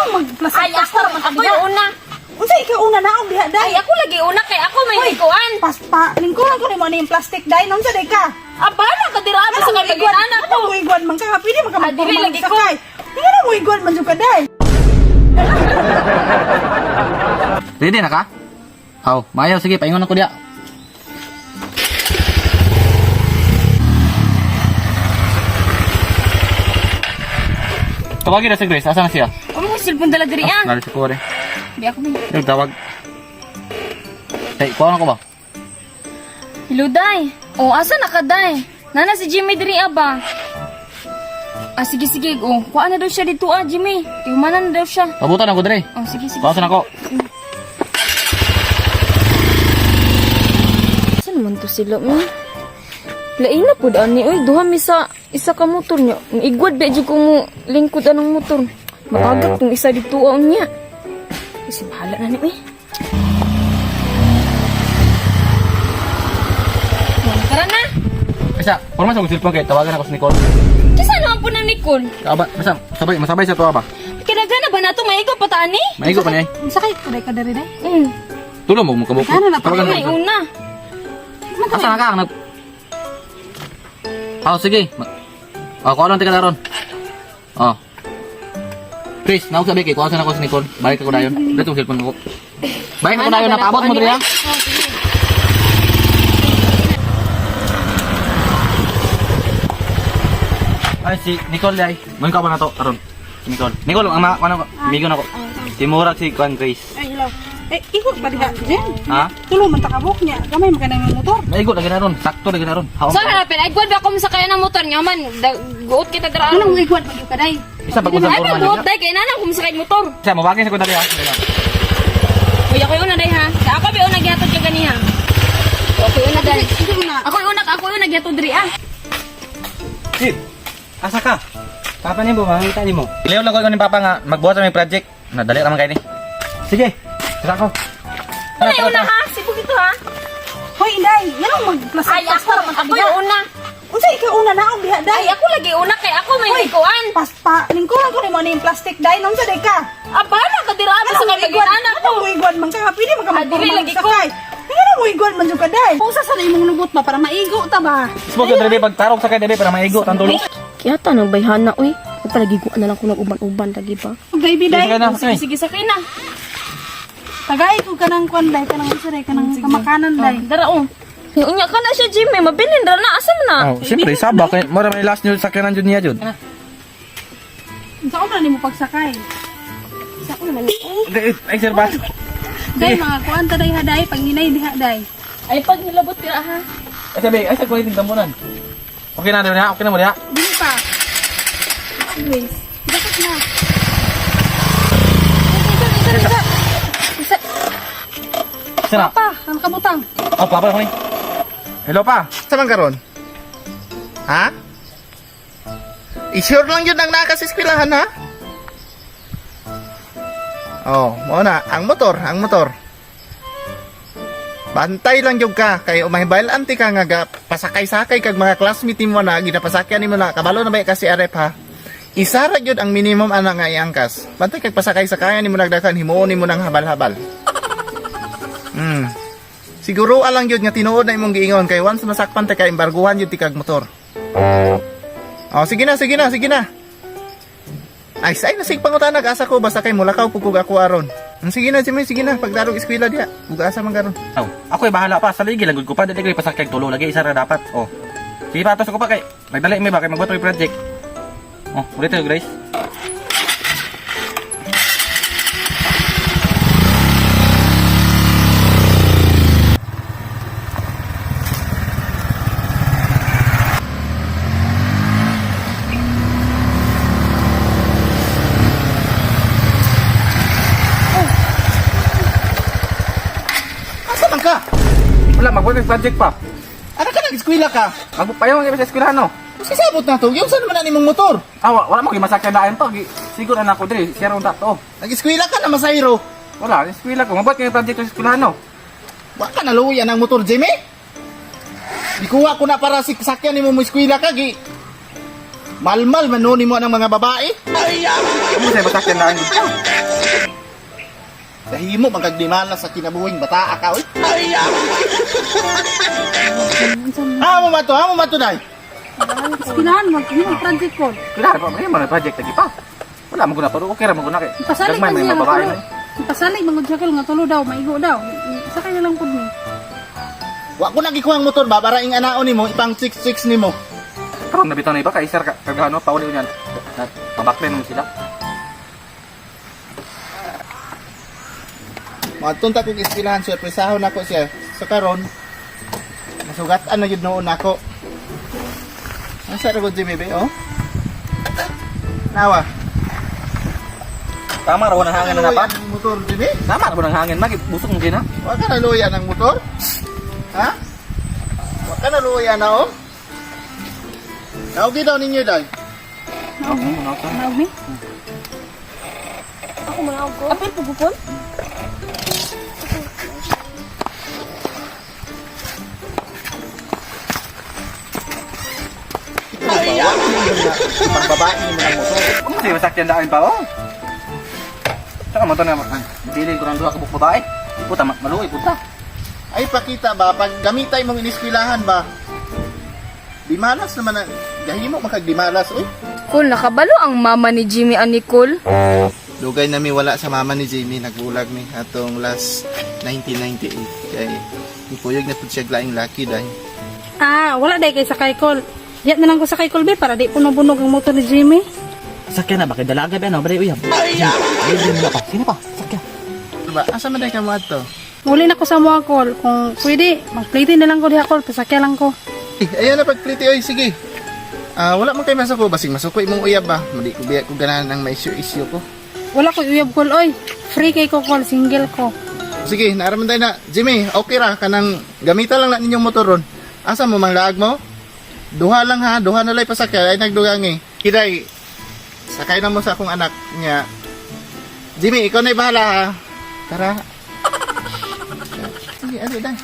Ang mag-plastic Ay, ako, ako yung una. Unsa ikaw una na og diha Ay, day? ako lagi una kay ako may likuan. Pas pa lingkuran ko ni plastic day non sa day ka. Ah, bala ka dira sa Ano kay anak ko. Ano mo igwan man ka? Pili man ka Ah, dili lagi ko. sakay. Ano mo igwan man jud ka day? Ready na ka? Aw, mayaw sige, paingon ako diya. Tawagin na si Grace, asa na siya? Ano mo silpon dala diri ah? Nari sa kuwari. Di ako may. Yung tawag. Hey, kuha na ko ba? Hello, Day. Oh, asa na ka, Day? Nana si Jimmy diri ah ba? Ah, sige, sige. Oh, kuha na daw siya dito ah, Jimmy. Iumanan na daw siya. Pabutan ako dire. Oh, sige, sige. Bawasan ako. Saan naman to sila, hmm? Lain na po ani, oy, duha mi sa isa ka motor niya. Igwad ba dyan ko mo lingkod anong motor. Makagat tong isa dito aon niya. Kasi bahala na ni, oy. Oh, Tara na! Isa, forma sa kong cellphone kay tawagan ako si Nicole. Kasi naman po ng Nicole. Aba, basta sabay, masabay sa tuwa ba? Kinagana ba na ito? Maigo pa tani? Maigo pa niya. Sakay ka day ka diri day. Hmm. Tulo mo, mukabok. Ano na, Tawagan Ay, mo. una. Asa na ka? Oh, sige. Oh, kuha lang tika daron. Oh. Chris, naog sabi kay kuha sa ako si Nicole. Balik ako dayon. Dito ang cellphone ko. Balik ako Ano, dayon, napaabot ko, mo ha. ano, Oh. Ay, si Nicole ay. Mun ka ba na to? Aron. Si Nicole. Nicole, ang mga ano ko? Migo na ko. Timurag si Kwan Grace. Ay ilaw. Eh ikot ba diha Jen? Ha? Tulo man ta kabuk niya. Gamay man ka na yung motor. Naigo lagi na ron. Sakto lagi na ron. Haon. So, hanapin. Ay, gwad ba ako sa kaya ng motor niya man? Guot kita dara. Ano mo igwan man jud ka day? Isa pag usap Ay, forma may guot day. Kaya nana kung sakay motor. Siya, mabagay sa ko dali ha. Uy, ako yung una day ha. Sa ako yung una gihatod yung ganiha? Ako yung una day. Mo. Ako yung una, ako yung una gihatod diri ah. Sid, asa ka? Papa ni mo, makita ni mo. Ilaw lang ko ni Papa nga magbuhat sa may project. Nadali naman kayo ni. Sige, tara ko. Ano yung una ha? Sibog ito ha? Hoy day, yan ang mag-plastic. Ay, ako, ako yung una. Unsa ikaw una na og diha Ay, day? ako lagi una kay ako may likuan. Pas pa lingkuran ko nimo ni plastic day non sa day ka. Ah, bala ka dira sa Ano mo kay anak ko. Ano mo igwan man ka? Pili man ka Ah, dili lagi ko. sakay. Ano mo igwan man jud ka day? Kung sa sa imong nugot ba para maigo ta ba? Smoke yung dali pagtarong sa kayo dali para maigo. Tantulo. Kaya tanong bayhana, uy. Ako palagi ko na lang kung nag-uban-uban lagi ba? Baby day. Sige na. Sige, sige, sakay na. Tagay ko kanang kwan day kanang usa day kanang kamakanan day. Dara, oh. Yung unya ka na siya, Jimmy. Mabilin, dara na. Asam na? Oh, siyempre, sabak. Mara may last news sa kanan dyan niya dyan. Unsa man nimo pagsakay? Ay, sir, ba? Day mga kuan ta day haday panghinay diha day. Ay, pag nilabot ka, ha? Ay, sabi, ay, sa kulitin tambunan. Okay na, diba Okay na mo diha? Dili pa. Anyways, dapat na. Sana. Pa, ang kabutang. Oh, papa ni. Hello, pa. Sa man karon? Ha? I-sure lang yun ang nakas eskwelahan ha? Oh, mo na, ang motor, ang motor. Bantay lang jud ka kay umahibal anti ka nga ga pasakay-sakay kag mga classmate mo na ginapasakyan nimo na kabalo na ba kasi arep ha. Isara jud ang minimum ana nga iangkas. Bantay kag pasakay-sakayan nimo nagdakan himuon nimo ng habal-habal. Hmm. Siguro alang yun nga tinuod na imong giingon kay once masakpan ta kay embarguhan yun ti kag motor. Oh, sige na, sige na, sige na. Ay, say na sig pangutanag asa ko basta kay mulakaw pugog ako aron. Hmm, Sige na, Jimmy, sige na, pagdarog eskwela diha. Ug asa man karon. Oh, ako ay bahala pa. Sa ligi, lagod ko pa. Dili ko ipasakyan tulo. Lagi isa ra dapat. Oh. Sige pa, tos ko pa kay. Nagdali may ba kay magbuhat may project. Oh, ulit tayo, Grace. Man ka? Wala, magbuhat project pa. Ano ka nag-eskwela ka? Magpayaw nga sa eskwelahan, no? Sisabot na to. Yung saan man na nimong motor? Ah, wa- wala mo masakyan daan to. Siguro na ako diri. Siya ron to. Nag-eskwela ka na masayro. Wala, eskwela ko. Magbuhat kay project sa eskwelahan, no? Wa ka naluyan ang motor, Jimmy? Ikuha ko na para si sakyan nimo mo eskwela ka gi. Malmal manuni mo ng mga babae. Ano sa'yo masakyan na ang Dahimo magkagdimala sa kinabuhing bata ka oy. Amo mato, amo mato dai. Eskwelahan mo, yung project ko. Kailangan pa, may mga project lagi pa. Wala mo guna pero okay ra mo guna kay. Gagmay man may babae na. jackal nga tulo daw, maigo daw. Sakay na lang po ni. Wa ko nagikuha ang motor ba para ing anaon nimo ipang 66 nimo. Karon nabitaw na iba kay sir ka kagano pauli ko niyan. Pabaklen mo sila. Matunta kong iskilahan siya, presahon ako siya. So karon, masugatan na yun noon ako. Asa ra ko Jimmy be, oh? Nawa. Tama ra ko ng hangin na pa. Ang motor Jimmy? Tama ra ko ng hangin magi busog mo gina. Wa ka na luya ng motor? Ha? Wa ka na luya na, oh? Naugi daw ninyo, day. Naog ni? Ako manawag ko. Apil po bukol? Pang babae mo ng motor. Ano sa'yo masakyan daan pa oh. Saka mo to na bilin ko ng duha ka buk babae. Puta ma- maluoy puta. Ay, pakita ba, pag gamitay mong iniskwilahan ba, di malas naman ang, gahimo makagdimalas, uy. Cool, nakabalo ang mama ni Jimmy and Nicole. Dugay na mi wala sa mama ni Jamie nagbulag mi atong last 1998 kay ipuyog na pud siya glaing lucky dahil Ah, wala day kay sakay kol. Yat na lang ko sakay kol be para di puno-bunog ang motor ni Jimmy. Sakyan na, bakit dalaga ba no? Balay uyab. Ay, mo pa. Sino pa? Sakyan. diba asa man ka mo ato Uli na ko sa mga kol. Kung pwede, mag-plate na lang ko diha kol. Pasakya lang ko. eh, ayan na pagpliti oy sige Ah, wala man kay masuko basing masuko imong uyab ba madi ko biya ko ganahan ang may issue issue ko Wala ko uyab kol oy. Free kay ko kol, single ko. sige naaraman tayo na Jimmy okay ra kanang gamita lang na ninyong motor ron asa mo mang laag mo duha lang ha? Duha na lay pasakay ay nagdugang eh. Kiday sakay na mo sa akong anak niya. Jimmy ikaw na bahala ha? Tara. Sige ano dai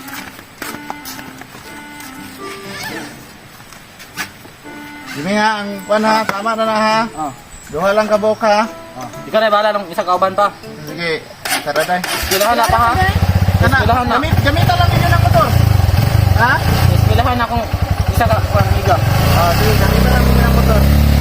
Jimmy ha? Ang kwan ha? Tama na na ha? Oh. duha lang ka ha? Oh. Ikaw na bahala ng isa kauban pa. sige tara dai Eskwelahan na pa ha. Kana, gamit, gamitan lang ninyo ng motor. Ha? Eskwelahan na kung isa ka amiga. Ah, sige, gamitan lang ninyo ng motor.